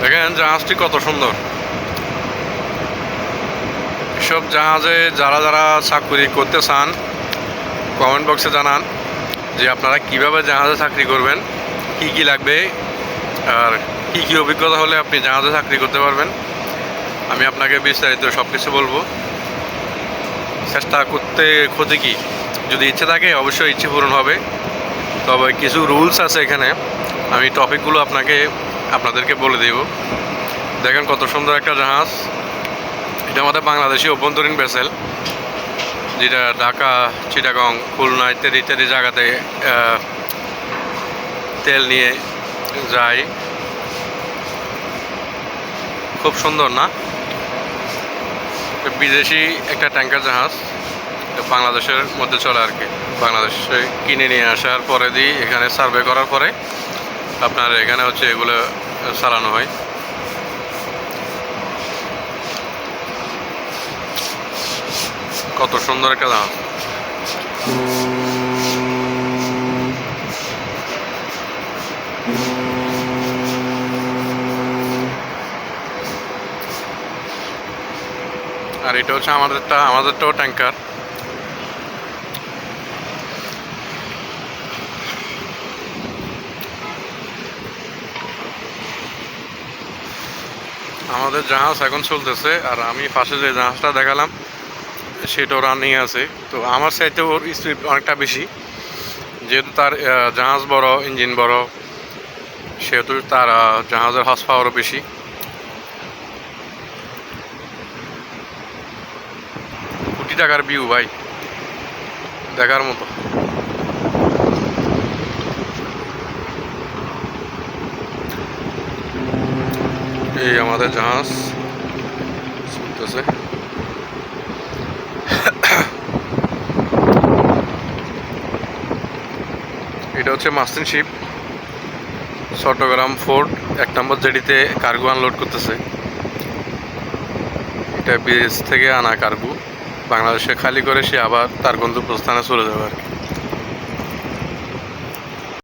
দেখেন জাহাজটি কত সুন্দর। এসব জাহাজে যারা যারা চাকরি করতে চান কমেন্ট বক্সে জানান যে আপনারা কীভাবে জাহাজে চাকরি করবেন, কি কি লাগবে, আর কি কি অভিজ্ঞতা হলে আপনি জাহাজে চাকরি করতে পারবেন। আমি আপনাকে বিস্তারিত সব কিছু বলব। চেষ্টা করতে ক্ষতি কি? যদি ইচ্ছে থাকে, অবশ্যই ইচ্ছে পূরণ হবে। তবে কিছু রুলস আছে এখানে। আমি টপিকগুলো আপনাকে আপনাদেরকে বলে দেব। দেখেন কত সুন্দর একটা জাহাজ। এটা আমাদের বাংলাদেশি অভ্যন্তরীণ ভেসেল যেটা ঢাকা, চিটাগং, খুলনা ইত্যাদি ইত্যাদি জায়গাতে তেল নিয়ে যায়। খুব সুন্দর না? বিদেশি একটা ট্যাঙ্কার জাহাজ বাংলাদেশের মধ্যে চলে আর কি। বাংলাদেশে কিনে নিয়ে আসার পরে দিয়ে এখানে সার্ভে করার পরে আপনার এখানে হচ্ছে এগুলো চালানো হয়। কত সুন্দর একটা জাহাজ আর এটা হচ্ছে আমাদেরটা আমাদেরটাও ট্যাঙ্কার। আমাদের জাহাজ এখন চলতেছে, আর আমি পাশে যে জাহাজটা দেখালাম সেটাও রানিং আছে। তো আমার সাইতে ওর স্পিড অনেকটা বেশি। যেহেতু তার জাহাজ বড় ইঞ্জিন বড়, সেহেতু তার জাহাজের হর্স পাওয়ারও বেশি। কোটি টাকার ভিউ ভাই। দেখার মতো। এই আমাদের জাহাজ চলতেছে। এটা হচ্ছে মাস্তিন শিপ, চট্টগ্রাম ফোর্ট, এক নম্বর জেডিতে কার্গো আনলোড করতেছে। এটা বিদেশ থেকে আনা কার্গো, বাংলাদেশে খালি করে সে আবার তার গন্তব্যস্থানে চলে যাবে আর কি।